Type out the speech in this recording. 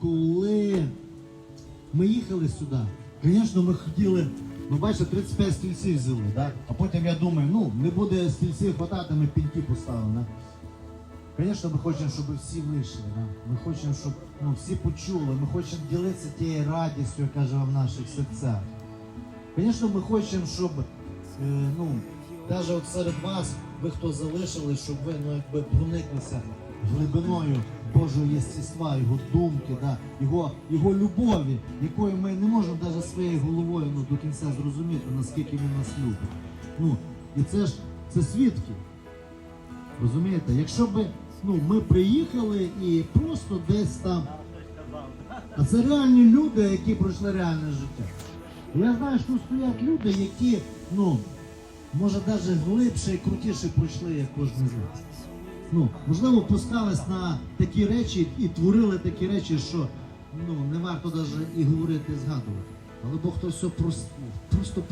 коли ми їхали сюди, звісно, ми хотіли, ну бачите, 35 стільців взяли, да? а потім я думаю, ну не буде стільців хватати, ми піньки поставили. Да? Звісно, ми хочемо, щоб всі вийшли. Да? Ми хочемо, щоб ну, всі почули, ми хочемо ділитися тією радістю, яка живе в наших серцях. Звісно, ми хочемо, щоб е, ну, навіть от серед вас, ви хто залишили, щоб ви ну, якби прониклися глибиною Божого єстіства, його думки, да, його, його любові, якої ми не можемо навіть своєю головою ну, до кінця зрозуміти, наскільки він нас любить. Ну, і це ж це свідки. Розумієте? Якщо б ну, ми приїхали і просто десь там. А це реальні люди, які пройшли реальне життя. Я знаю, що стоять люди, які, ну, може навіть глибше і крутіше пройшли, як кожен з нас. Ну, можливо, пускались на такі речі і творили такі речі, що ну, не варто навіть і говорити, і згадувати. Але Бог то все просто, просто.